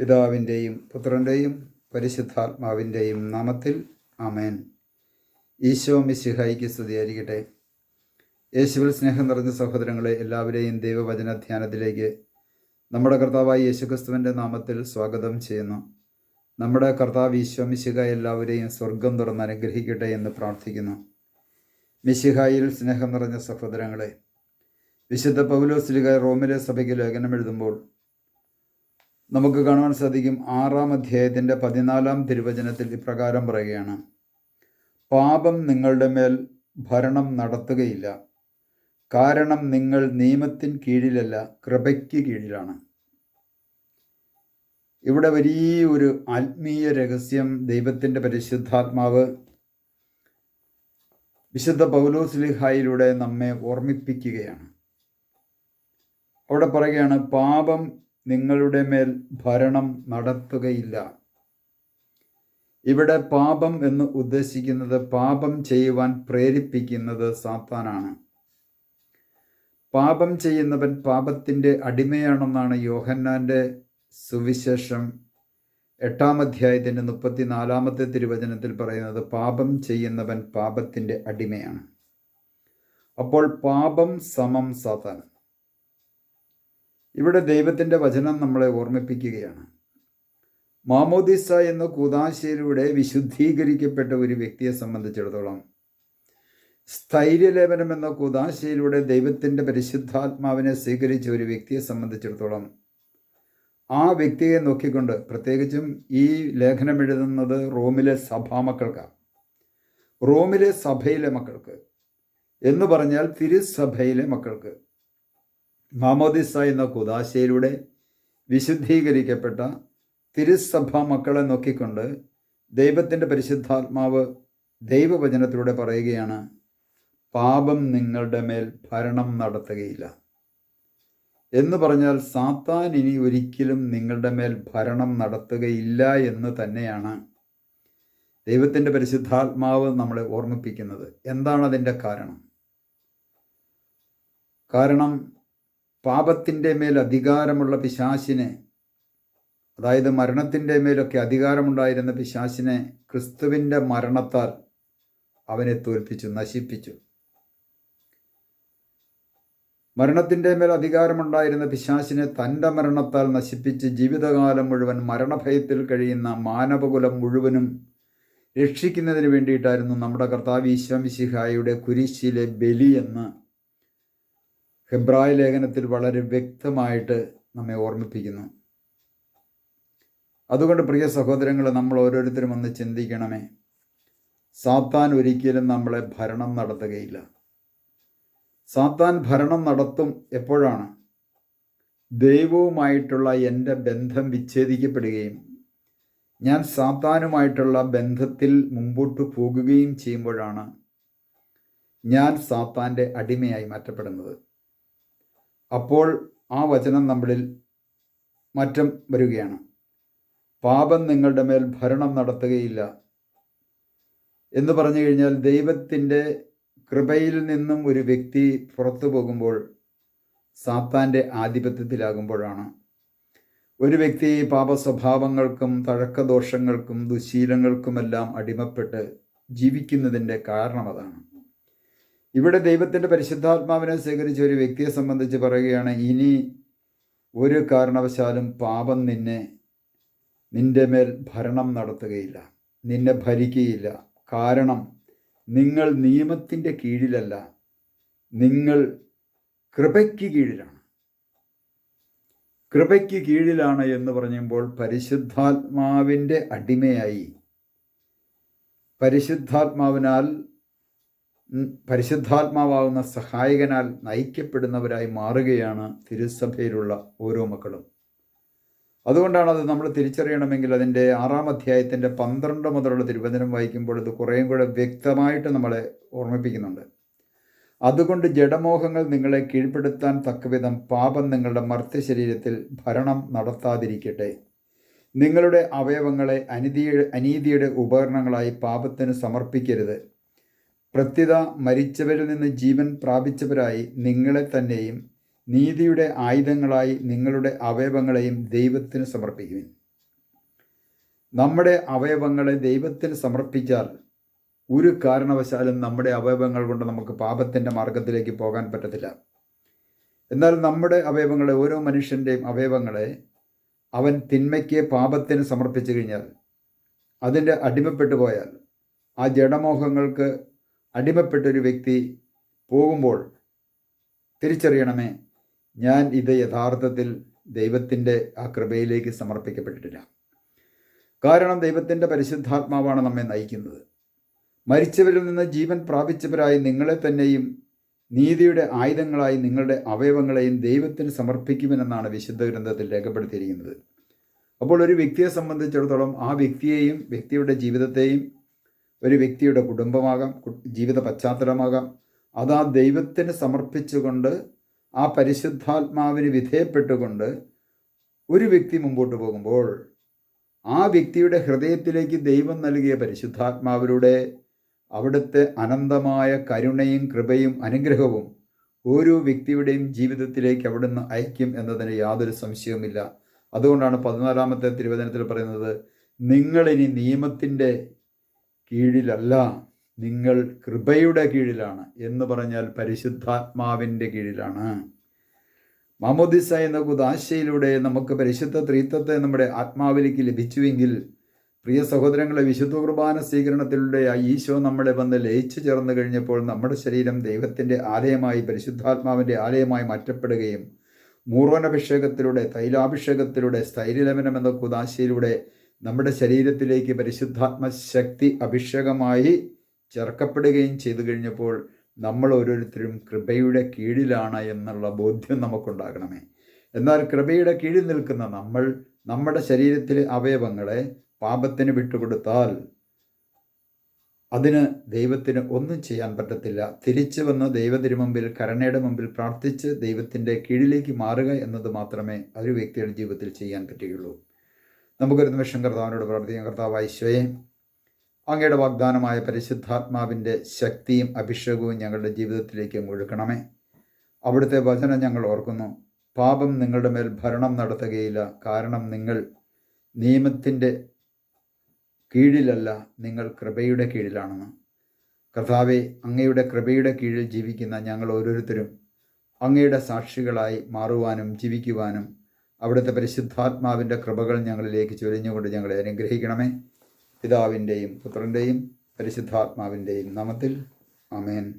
പിതാവിന്റെയും പുത്രന്റെയും പരിശുദ്ധാത്മാവിന്റെയും നാമത്തിൽ അമേൻ ഈശോ മിശിഹായിക്ക് സ്തുതിയായിരിക്കട്ടെ. യേശുവിൽ സ്നേഹം നിറഞ്ഞ സഹോദരങ്ങളെ എല്ലാവരെയും ദൈവവചന ധ്യാനത്തിലേക്ക് നമ്മുടെ കർത്താവായ യേശുക്രിസ്തുവിന്റെ നാമത്തിൽ സ്വാഗതം ചെയ്യുന്നു. നമ്മുടെ കർത്താവ് ഈശോ മിശിഹ എല്ലാവരെയും സ്വർഗം തുറന്ന് അനുഗ്രഹിക്കട്ടെ എന്ന് പ്രാർത്ഥിക്കുന്നു. മിശിഹായിൽ സ്നേഹം നിറഞ്ഞ സഹോദരങ്ങളെ വിശുദ്ധ പൗലോസ്ലിക റോമിലെ സഭയ്ക്ക് ലേഖനം എഴുതുമ്പോൾ നമുക്ക് കാണുവാൻ സാധിക്കും ആറാം അധ്യായത്തിന്റെ പതിനാലാം തിരുവചനത്തിൽ ഇപ്രകാരം പറയുകയാണ്. പാപം നിങ്ങളുടെ മേൽ ഭരണം നടത്തുകയില്ല. കാരണം നിങ്ങൾ നിയമത്തിൻ കീഴിലല്ല കൃപയ്ക്ക് കീഴിലാണ്. ഇവിടെ വലിയൊരു ആത്മീയ രഹസ്യം ദൈവത്തിന്റെ പരിശുദ്ധാത്മാവ് വിശുദ്ധ പൗലോസ്ലിഹായിലൂടെ നമ്മെ ഓർമ്മിപ്പിക്കുകയാണ്. അവിടെ പറയുകയാണ് പാപം നിങ്ങളുടെ മേൽ ഭരണം നടത്തുകയില്ല. ഇവിടെ പാപം എന്ന് ഉദ്ദേശിക്കുന്നത് പാപം ചെയ്യുവാൻ പ്രേരിപ്പിക്കുന്നത് സാത്താനാണ്. പാപം ചെയ്യുന്നവൻ പാപത്തിന്റെ അടിമയാണെന്നാണ് യോഹന്നാന്റെ സുവിശേഷം എട്ടാം അധ്യായത്തിന്റെ മുപ്പത്തിനാലാമത്തെ തിരുവചനത്തിൽ പറയുന്നത്. പാപം ചെയ്യുന്നവൻ പാപത്തിന്റെ അടിമയാണ്. അപ്പോൾ പാപം സമം സാത്താൻ. ഇവിടെ ദൈവത്തിന്റെ വചനം നമ്മളെ ഓർമ്മിപ്പിക്കുകയാണ്. മാമോദിസ എന്ന കൂതാശയിലൂടെ വിശുദ്ധീകരിക്കപ്പെട്ട ഒരു വ്യക്തിയെ സംബന്ധിച്ചിടത്തോളം സ്ഥൈര്യലേപനം എന്ന കൂതാശയിലൂടെ ദൈവത്തിന്റെ പരിശുദ്ധാത്മാവിനെ സ്വീകരിച്ച ഒരു വ്യക്തിയെ സംബന്ധിച്ചിടത്തോളം ആ വ്യക്തിയെ നോക്കിക്കൊണ്ട് പ്രത്യേകിച്ചും ഈ ലേഖനം എഴുതുന്നത് റോമിലെ സഭാമക്കൾക്കാണ് റോമിലെ സഭയിലെ മക്കൾക്ക് എന്ന് പറഞ്ഞാൽ തിരുസഭയിലെ മക്കൾക്ക് മാമോദിസ എന്ന കുദാശയിലൂടെ വിശുദ്ധീകരിക്കപ്പെട്ട തിരുസഭ മക്കളെ നോക്കിക്കൊണ്ട് ദൈവത്തിന്റെ പരിശുദ്ധാത്മാവ് ദൈവവചനത്തിലൂടെ പറയുകയാണ് പാപം നിങ്ങളുടെ മേൽ ഭരണം നടത്തുകയില്ല. എന്ന് പറഞ്ഞാൽ സാത്താൻ ഇനി ഒരിക്കലും നിങ്ങളുടെ മേൽ ഭരണം നടത്തുകയില്ല എന്ന് തന്നെയാണ് ദൈവത്തിന്റെ പരിശുദ്ധാത്മാവ് നമ്മളെ ഓർമ്മിപ്പിക്കുന്നത്. എന്താണ് അതിന്റെ കാരണം? കാരണം പാപത്തിന്റെ മേൽ അധികാരമുള്ള പിശാശിനെ അതായത് മരണത്തിന്റെ മേലൊക്കെ അധികാരമുണ്ടായിരുന്ന പിശാശിനെ ക്രിസ്തുവിന്റെ മരണത്താൽ അവനെ തോൽപ്പിച്ചു നശിപ്പിച്ചു. മരണത്തിന്റെ മേൽ അധികാരമുണ്ടായിരുന്ന പിശാശിനെ തന്റെ മരണത്താൽ നശിപ്പിച്ച് ജീവിതകാലം മുഴുവൻ മരണഭയത്തിൽ കഴിയുന്ന മാനവകുലം മുഴുവനും രക്ഷിക്കുന്നതിന് വേണ്ടിയിട്ടായിരുന്നു നമ്മുടെ കർത്താവ് ഈശ്വമിശിഹായുടെ കുരിശിലെ ബലി എന്ന് ഹെബ്രായ ലേഖനത്തിൽ വളരെ വ്യക്തമായിട്ട് നമ്മെ ഓർമ്മിപ്പിക്കുന്നു. അതുകൊണ്ട് പ്രിയ സഹോദരങ്ങൾ നമ്മൾ ഓരോരുത്തരും ഒന്ന് ചിന്തിക്കണമേ. സാത്താൻ ഒരിക്കലും നമ്മളെ ഭരണം നടത്തുകയില്ല. സാത്താൻ ഭരണം നടത്തും എപ്പോഴാണ്? ദൈവവുമായിട്ടുള്ള എന്റെ ബന്ധം വിച്ഛേദിക്കപ്പെടുകയും ഞാൻ സാത്താനുമായിട്ടുള്ള ബന്ധത്തിൽ മുമ്പോട്ട് പോകുകയും ചെയ്യുമ്പോഴാണ് ഞാൻ സാത്താന്റെ അടിമയായി മാറ്റപ്പെടുന്നത്. അപ്പോൾ ആ വചനം നമ്മളിൽ മാറ്റം വരികയാണ്. പാപം നിങ്ങളുടെ മേൽ ഭരണം നടത്തുകയില്ല. എന്ന് പറഞ്ഞു കഴിഞ്ഞാൽ ദൈവത്തിന്റെ കൃപയിൽ നിന്നും ഒരു വ്യക്തി പുറത്തു പോകുമ്പോൾ സാത്താന്റെ ആധിപത്യത്തിലാകുമ്പോഴാണ്. ഒരു വ്യക്തി പാപസ്വഭാവങ്ങൾക്കും തഴക്കദോഷങ്ങൾക്കും ദുശീലങ്ങൾക്കുമെല്ലാം അടിമപ്പെട്ട് ജീവിക്കുന്നതിന്റെ കാരണം അതാണ്. ഇവിടെ ദൈവത്തിന്റെ പരിശുദ്ധാത്മാവിനെ സ്വീകരിച്ച ഒരു വ്യക്തിയെ സംബന്ധിച്ച് പറയുകയാണ് ഇനി ഒരു കാരണവശാലും പാപം നിന്നെ നിന്റെ മേൽ ഭരണം നടത്തുകയില്ല നിന്നെ ഭരിക്കുകയില്ല. കാരണം നിങ്ങൾ നിയമത്തിന്റെ കീഴിലല്ല നിങ്ങൾ കൃപയ്ക്ക് കീഴിലാണ്. കൃപയ്ക്ക് കീഴിലാണ് എന്ന് പറയുമ്പോൾ പരിശുദ്ധാത്മാവിന്റെ അടിമയായി. പരിശുദ്ധാത്മാവിനാൽ പരിശുദ്ധാത്മാവാകുന്ന സഹായകനാൽ നയിക്കപ്പെടുന്നവരായി മാറുകയാണ് തിരുസഭയിലുള്ള ഓരോ മക്കളും. അതുകൊണ്ടാണ് അത് നമ്മൾ തിരിച്ചറിയണമെങ്കിൽ അതിന്റെ ആറാം അധ്യായത്തിന്റെ പന്ത്രണ്ട് മുതലുള്ള തിരുവചനം വായിക്കുമ്പോൾ ഇത് കുറേയും കൂടെ വ്യക്തമായിട്ട് നമ്മളെ ഓർമ്മിപ്പിക്കുന്നുണ്ട്. അതുകൊണ്ട് ജഡമോഹങ്ങൾ നിങ്ങളെ കീഴ്പ്പെടുത്താൻ തക്കവിധം പാപം നിങ്ങളുടെ മർത്ത ശരീരത്തിൽ ഭരണം നടത്താതിരിക്കട്ടെ. നിങ്ങളുടെ അവയവങ്ങളെ അനീതിയുടെ അനീതിയുടെ ഉപകരണങ്ങളായി പാപത്തിന് സമർപ്പിക്കരുത്. പ്രത്യുത മരിച്ചവരിൽ നിന്ന് ജീവൻ പ്രാപിച്ചവരായി നിങ്ങളെ തന്നെയും നീതിയുടെ ആയുധങ്ങളായി നിങ്ങളുടെ അവയവങ്ങളെയും ദൈവത്തിന് സമർപ്പിക്കുവിൻ. നമ്മുടെ അവയവങ്ങളെ ദൈവത്തിന് സമർപ്പിച്ചാൽ ഒരു കാരണവശാലും നമ്മുടെ അവയവങ്ങൾ കൊണ്ട് നമുക്ക് പാപത്തിന്റെ മാർഗത്തിലേക്ക് പോകാൻ പറ്റത്തില്ല. എന്നാൽ നമ്മുടെ അവയവങ്ങളെ ഓരോ മനുഷ്യന്റെയും അവയവങ്ങളെ അവൻ തിന്മയ്ക്ക് പാപത്തിന് സമർപ്പിച്ചു കഴിഞ്ഞാൽ അതിന്റെ അടിമപ്പെട്ടു പോയാൽ ആ ജഡമോഹങ്ങൾക്ക് അടിമപ്പെട്ടൊരു വ്യക്തി പോകുമ്പോൾ തിരിച്ചറിയണമേ ഞാൻ ഇത് യഥാർത്ഥത്തിൽ ദൈവത്തിന്റെ ആ കൃപയിലേക്ക് സമർപ്പിക്കപ്പെട്ടിട്ടില്ല. കാരണം ദൈവത്തിന്റെ പരിശുദ്ധാത്മാവാണ് നമ്മെ നയിക്കുന്നത്. മരിച്ചവരിൽ നിന്ന് ജീവൻ പ്രാപിച്ചവരായി നിങ്ങളെ തന്നെയും നീതിയുടെ ആയുധങ്ങളായി നിങ്ങളുടെ അവയവങ്ങളെയും ദൈവത്തിന് സമർപ്പിക്കുമെന്നാണ് വിശുദ്ധ ഗ്രന്ഥത്തിൽ രേഖപ്പെടുത്തിയിരിക്കുന്നത്. അപ്പോൾ ഒരു വ്യക്തിയെ സംബന്ധിച്ചിടത്തോളം ആ വ്യക്തിയെയും വ്യക്തിയുടെ ജീവിതത്തെയും ഒരു വ്യക്തിയുടെ കുടുംബമാകാം ജീവിത പശ്ചാത്തലമാകാം. അത് ആ ദൈവത്തിന് സമർപ്പിച്ചുകൊണ്ട് ആ പരിശുദ്ധാത്മാവിന് വിധേയപ്പെട്ടുകൊണ്ട് ഒരു വ്യക്തി മുമ്പോട്ട് പോകുമ്പോൾ ആ വ്യക്തിയുടെ ഹൃദയത്തിലേക്ക് ദൈവം നൽകിയ പരിശുദ്ധാത്മാവിലൂടെ അവിടുത്തെ അനന്തമായ കരുണയും കൃപയും അനുഗ്രഹവും ഓരോ വ്യക്തിയുടെയും ജീവിതത്തിലേക്ക് അവിടുന്ന് അയക്കും എന്നതിന് യാതൊരു സംശയവുമില്ല. അതുകൊണ്ടാണ് പതിനാലാമത്തെ തിരുവചനത്തിൽ പറയുന്നത് നിങ്ങളിനി നിയമത്തിന്റെ കീഴിലല്ല നിങ്ങൾ കൃപയുടെ കീഴിലാണ് എന്ന് പറഞ്ഞാൽ പരിശുദ്ധാത്മാവിന്റെ കീഴിലാണ്. മാമോദിസ എന്ന കുദാശയിലൂടെ നമുക്ക് പരിശുദ്ധ ത്രീത്വത്തെ നമ്മുടെ ആത്മാവിലേക്ക് ലഭിച്ചുവെങ്കിൽ പ്രിയ സഹോദരങ്ങളെ വിശുദ്ധ കുർബാന സ്വീകരണത്തിലൂടെ ആ ഈശോ നമ്മളെ വന്ന് ലയിച്ചു ചേർന്ന് കഴിഞ്ഞപ്പോൾ നമ്മുടെ ശരീരം ദൈവത്തിന്റെ ആലയമായി പരിശുദ്ധാത്മാവിന്റെ ആലയമായി മാറ്റപ്പെടുകയും മൂർവനഭിഷേകത്തിലൂടെ തൈലാഭിഷേകത്തിലൂടെ സ്ഥൈര്യലമനം എന്ന കുദാശയിലൂടെ നമ്മുടെ ശരീരത്തിലേക്ക് പരിശുദ്ധാത്മ ശക്തി അഭിഷേകമായി ചേർക്കപ്പെടുകയും ചെയ്തു കഴിഞ്ഞപ്പോൾ നമ്മൾ ഓരോരുത്തരും കൃപയുടെ കീഴിലാണ് എന്നുള്ള ബോധ്യം നമുക്കുണ്ടാകണമേ. എന്നാൽ കൃപയുടെ കീഴിൽ നിൽക്കുന്ന നമ്മൾ നമ്മുടെ ശരീരത്തിലെ അവയവങ്ങളെ പാപത്തിന് വിട്ടുകൊടുത്താൽ അതിന് ദൈവത്തിന് ഒന്നും ചെയ്യാൻ പറ്റത്തില്ല. തിരിച്ചു വന്ന് ദൈവത്തിന് മുമ്പിൽ കരണയുടെ മുമ്പിൽ പ്രാർത്ഥിച്ച് ദൈവത്തിന്റെ കീഴിലേക്ക് മാറുക എന്നത് മാത്രമേ ഒരു വ്യക്തിയുടെ ജീവിതത്തിൽ ചെയ്യാൻ പറ്റുകയുള്ളൂ. നമുക്കൊരു നിമിഷം കർത്താവിനോട് പ്രാർത്ഥിക്കാം. കർത്താവ് ഈശോയെ അങ്ങയുടെ വാഗ്ദാനമായ പരിശുദ്ധാത്മാവിന്റെ ശക്തിയും അഭിഷേകവും ഞങ്ങളുടെ ജീവിതത്തിലേക്ക് മുഴുക്കണമേ അവിടുത്തെ വചനം ഞങ്ങൾ ഓർക്കുന്നു. പാപം നിങ്ങളുടെ മേൽ ഭരണം നടത്തുകയില്ല. കാരണം നിങ്ങൾ നിയമത്തിന്റെ കീഴിലല്ല നിങ്ങൾ കൃപയുടെ കീഴിലാണെന്ന്. കർത്താവെ അങ്ങയുടെ കൃപയുടെ കീഴിൽ ജീവിക്കുന്ന ഞങ്ങൾ ഓരോരുത്തരും അങ്ങയുടെ സാക്ഷികളായി മാറുവാനും ജീവിക്കുവാനും അവിടുത്തെ പരിശുദ്ധാത്മാവിന്റെ കൃപകൾ ഞങ്ങളിലേക്ക് ചൊരിഞ്ഞുകൊണ്ട് ഞങ്ങളെ അനുഗ്രഹിക്കണമേ. പിതാവിന്റെയും പുത്രന്റെയും പരിശുദ്ധാത്മാവിന്റെയും നാമത്തിൽ. ആമേൻ.